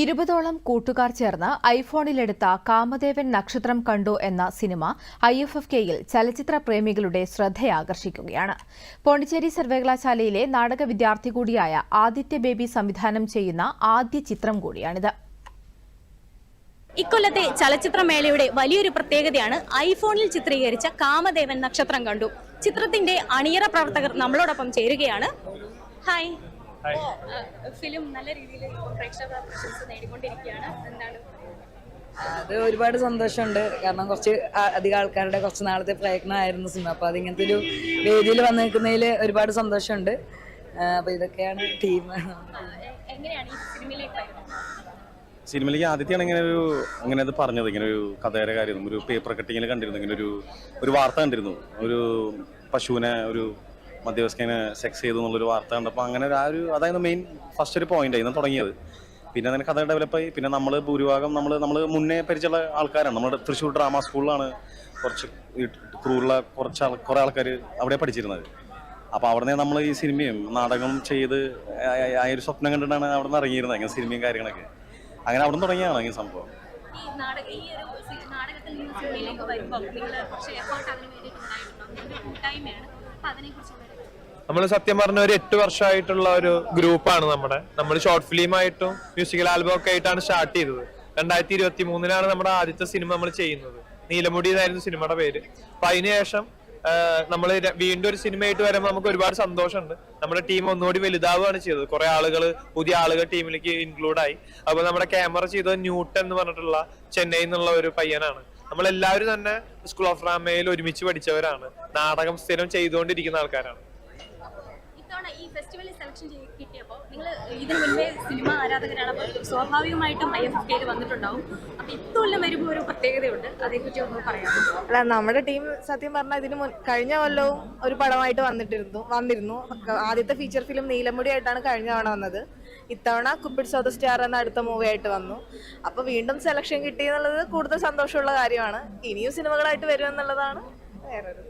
ഇരുപതോളം കൂട്ടുകാർ ചേർന്ന് ഐഫോണിലെടുത്ത കാമദേവൻ നക്ഷത്രം കണ്ടു എന്ന സിനിമ ഐ എഫ് എഫ് കെയിൽ ചലച്ചിത്ര പ്രേമികളുടെ ശ്രദ്ധയാകർഷിക്കുകയാണ്. പോണ്ടിച്ചേരി സർവകലാശാലയിലെ നാടക വിദ്യാർത്ഥി കൂടിയായ ആദിത്യ ബേബി സംവിധാനം ചെയ്യുന്ന ആദ്യ ചിത്രം കൂടിയാണിത്. ഇക്കൊല്ലത്തെ ചലച്ചിത്രമേളയുടെ വലിയൊരു പ്രത്യേകതയാണ് ഐഫോണിൽ ചിത്രീകരിച്ച കാമദേവൻ നക്ഷത്രം കണ്ടു. ചിത്രത്തിന്റെ അണിയറ പ്രവർത്തകർ നമ്മളോടൊപ്പം ചേരുകയാണ്. ഹായ്. ഫിലിം നല്ല രീതിയിൽ പ്രേക്ഷക പ്രശംസ നേടിക്കൊണ്ടിരിക്കുകയാണ്. എന്താണ്? അത് ഒരുപാട് സന്തോഷമുണ്ട്. കാരണം കുറച്ച് അധിക ആൾക്കാരുടെ കുറച്ച് നാളത്തെ പ്രയത്നമായിരുന്നു സിനിമ. അപ്പോൾ അതിങ്ങനത്തെ ഒരു വേദിയിൽ വന്നു നിൽക്കുന്നതിൽ ഒരുപാട് സന്തോഷമുണ്ട്. അപ്പോൾ ഇതൊക്കെയാണ് ടീം എങ്ങനെയാണ് ഈ സിനിമയിലേക്ക് വരുന്നത് സിനിമയിലേക്ക് ആദ്യത്തെയാണ് ഇങ്ങനെ ഒരു അങ്ങനെ അത് പറഞ്ഞത്. ഇങ്ങനെ ഒരു കഥയുടെ കാര്യം ഒരു പേപ്പർ കട്ടിങ്ങിൽ കണ്ടിരുന്നു. ഇങ്ങനെ ഒരു ഒരു വാർത്ത കണ്ടിരുന്നു. ഒരു പശുവിനെ ഒരു മധ്യവയസ്കനെ സെക്സ് ചെയ്തു എന്നുള്ളൊരു വാർത്ത കണ്ടപ്പോൾ അങ്ങനെ ആ ഒരു അതായത് മെയിൻ ഫസ്റ്റ് ഒരു പോയിന്റ് ആയിരുന്നു തുടങ്ങിയത്. പിന്നെ അതിന് കഥ ഡെവലപ്പായി പിന്നെ നമ്മൾ ഭൂരിഭാഗം നമ്മൾ നമ്മൾ മുന്നേ പരിചയമുള്ള ആൾക്കാരാണ്. നമ്മുടെ തൃശ്ശൂർ ഡ്രാമ സ്കൂളിലാണ് കുറച്ച് ക്രൂറുള്ള കുറച്ച് ആൾ കുറേ ആൾക്കാർ അവിടെ പഠിച്ചിരുന്നത്. അപ്പോൾ അവിടെ നിന്ന് നമ്മൾ ഈ സിനിമയും നാടകം ചെയ്ത് ആ ഒരു സ്വപ്നം കണ്ടിട്ടാണ് അവിടെ നിന്ന് ഇറങ്ങിയിരുന്നത്. അങ്ങനെ സിനിമയും കാര്യങ്ങളൊക്കെ. അങ്ങനെ അവിടെ നിന്ന് തുടങ്ങിയാണ് ഈ സംഭവം. ഈ നാടക ഈ ഒരു നാടകത്തിൽ നിന്ന് സിനിമയിലേക്ക് വരുമ്പോൾ നിങ്ങൾ കുറച്ച് എഫേർട്ട് അതിന് വേണ്ടിയിട്ടുണ്ടായിട്ടുണ്ടോ നിങ്ങളുടെ കൂട്ടായ്മയാണ്. അപ്പൊ അതിനെക്കുറിച്ച് നമ്മൾ സത്യം പറഞ്ഞ ഒരു എട്ട് വർഷമായിട്ടുള്ള ഒരു ഗ്രൂപ്പാണ് നമ്മുടെ. നമ്മൾ ഷോർട്ട് ഫിലിം ആയിട്ടും മ്യൂസിക്കൽ ആൽബം ഒക്കെ ആയിട്ടാണ് സ്റ്റാർട്ട് ചെയ്തത്. രണ്ടായിരത്തി ഇരുപത്തി മൂന്നിലാണ് നമ്മുടെ ആദ്യത്തെ സിനിമ നമ്മൾ ചെയ്യുന്നത്. നീലമുടി എന്നായിരുന്നു സിനിമയുടെ പേര്. അപ്പൊ അതിനുശേഷം നമ്മൾ വീണ്ടും ഒരു സിനിമയായിട്ട് വരുമ്പോൾ നമുക്ക് ഒരുപാട് സന്തോഷമുണ്ട്. നമ്മുടെ ടീം ഒന്നുകൂടി വലുതാവുകയാണ് ചെയ്തത്. കുറെ ആളുകൾ പുതിയ ആളുകൾ ടീമിലേക്ക് ഇൻക്ലൂഡ് ആയി. അപ്പൊ നമ്മുടെ ക്യാമറ ചെയ്തത് ന്യൂട്ടൺ എന്ന് പറഞ്ഞിട്ടുള്ള ചെന്നൈ നിന്നുള്ള ഒരു പയ്യനാണ്. നമ്മളെല്ലാവരും തന്നെ സ്കൂൾ ഓഫ് ഡ്രാമയിൽ ഒരുമിച്ച് പഠിച്ചവരാണ്. നാടകം സ്ഥിരം ചെയ്തുകൊണ്ടിരിക്കുന്ന ആൾക്കാരാണ്. ഈ ഫെസ്റ്റിവലിൽ സെലക്ഷൻ കിട്ടിയപ്പോൾ നിങ്ങൾ ഇതിനു മുൻപേ സിനിമ ആരാധകരാണ് അപ്പോൾ സ്വാഭാവികമായിട്ടും ഐ എഫ് കെയിൽ വന്നിട്ടുണ്ടാവും. അപ്പോൾ ഇക്കൊല്ലം വരുമ്പോൾ ഒരു പ്രത്യേകതയുണ്ട്. അതേക്കുറിച്ച് ഒന്ന് പറയാം അല്ല നമ്മുടെ ടീം സത്യം പറഞ്ഞാൽ ഇതിന് കഴിഞ്ഞ കൊല്ലവും ഒരു പടമായിട്ട് വന്നിട്ടിരുന്നു വന്നിരുന്നു. ആദ്യത്തെ ഫീച്ചർ ഫിലിം നീലമുടി ആയിട്ടാണ് കഴിഞ്ഞ തവണ വന്നത്. ഇത്തവണ കുപ്പിഡ് ഓഫ് സ്റ്റാർ എന്ന അടുത്ത മൂവി ആയിട്ട് വന്നു. അപ്പൊ വീണ്ടും സെലക്ഷൻ കിട്ടി എന്നുള്ളത് കൂടുതൽ സന്തോഷമുള്ള കാര്യമാണ്. ഇനിയും സിനിമകളായിട്ട് വരുമെന്നുള്ളതാണ് വേറൊരു